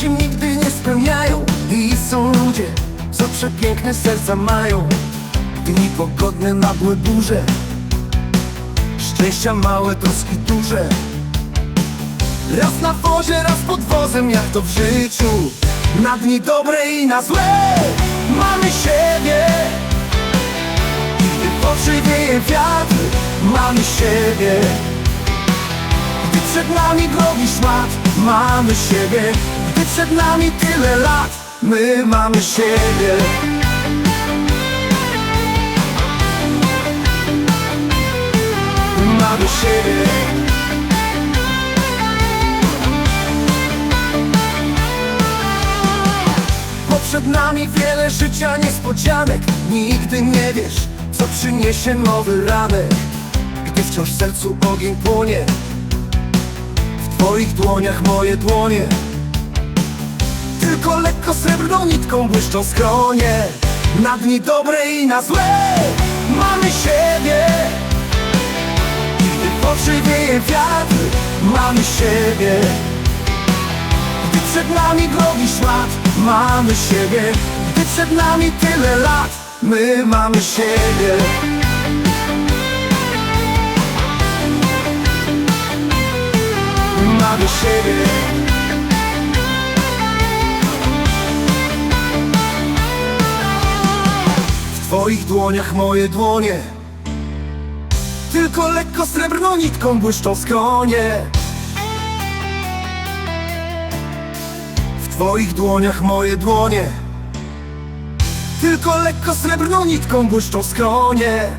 się nigdy nie spełniają. I są ludzie, co przepiękne serca mają. Dni pogodne, nagłe burze. Szczęścia małe, troski duże. Raz na wozie, raz pod wozem, jak to w życiu. Na dni dobre i na złe Mamy siebie. I gdy w oczy wieje wiatr Mamy siebie. Gdy przed nami drogi szmat Mamy siebie Gdy przed nami tyle lat My mamy siebie. Mamy siebie. Bo przed nami wiele życia niespodzianek Nigdy nie wiesz, co przyniesie nowy ranek. Gdy wciąż w sercu ogień płonie twoich dłoniach moje dłonie. Tylko lekko srebrną nitką błyszczą skronie. Na dni dobre i na złe Mamy siebie. I gdy w wiatr Mamy siebie. Gdy przed nami drogi szmat, mamy siebie. Gdy przed nami tyle lat, my mamy siebie Mamy siebie. W twoich dłoniach moje dłonie. Tylko lekko srebrną nitką błyszczą skronie W twoich dłoniach moje dłonie. Tylko lekko srebrną nitką błyszczą skronie